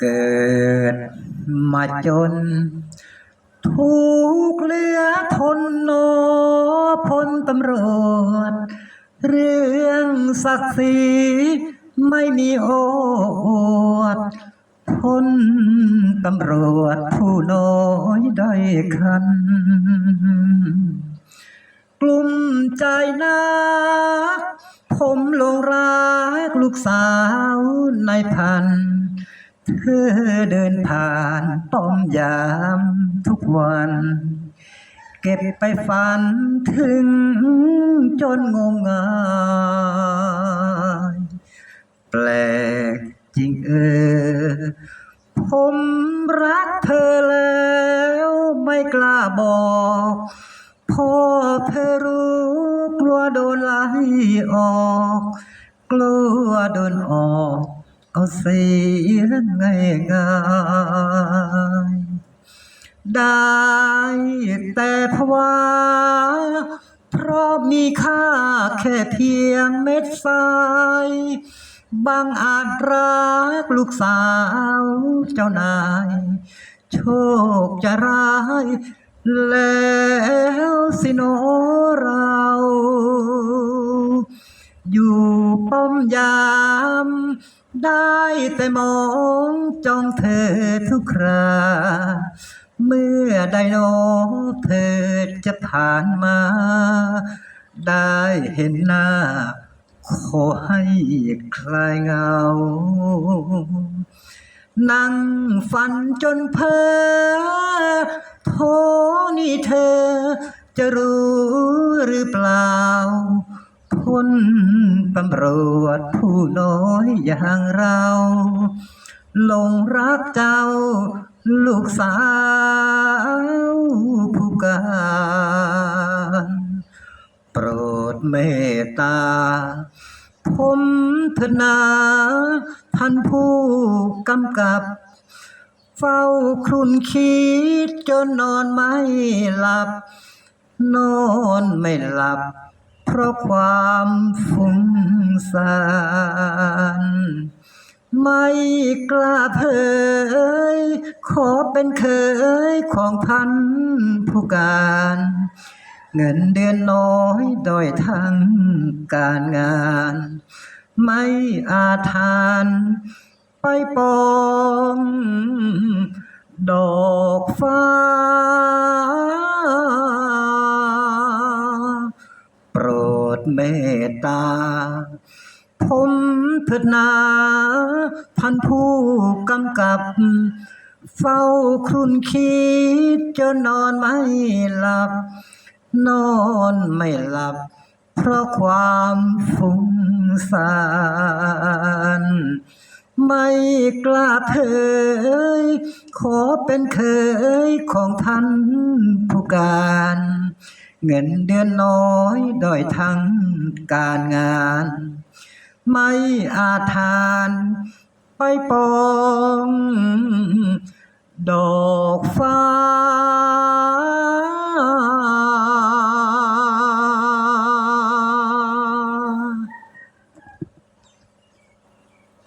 เกิดมาจน ทุกเหลือทนโนพลตำรวจ เรื่องศักดิ์ศรีไม่มีโอดพลตำรวจผู้น้อยได้คัน กลุ่มใจนักผมลงรักลูกสาวในพัน เธอเดินผ่านป้อมยามทุกวัน เก็บไปฝันถึงจนงมงายแปลกจริงเออ ผมรักเธอแล้วไม่กล้าบอกพ่อเธอรู้กลัวโดนไล่ออก กลัวโดนออก เอาเสียง่ายง่ายๆได้แต่ภาวะเพราะมีค่าแค่เพียงเม็ดทรายบางอาจรักลูกสาวเจ้านาย โชคจะร้าย แล้วสิโนเรา อยู่ป้อมยาม ได้แต่มองจ้องเธอทุกครา เมื่อใดโนเธอจะผ่านมา ได้เห็นหน้า ขอให้คลายเงา นั่งฝันจนเพ้อโทนี่เธอจะรู้หรือเปล่า พลตำรวจผู้น้อยอย่างเราหลงรักเจ้า ลูกสาวผู้การโปรดเมตตา ผมเถดนาท่านผู้กำกับ เฝ้าครุนคิดจนนอนไม่หลับ นอนไม่หลับ เพราะความฟุ้งซ่านไม่กล้าเผย ขอเป็นเคยของท่านผู้การ เงินเดือนน้อยด้อยทั้งการงาน ไม่อาทานไปปอง ดอกฟ้า ดเมตตา ผมเถิดนาท่านผู้กำกับ เฝ้าครุนคิดจนนอนไม่หลับ นอนไม่หลับ เพราะความฟุ้งซ่านไม่กล้าเผย ขอเป็นเคยของท่านผู้การ เงินเดือนน้อยด้อยทั้งการงาน ไม่อาทานไปปอง ดอกฟ้า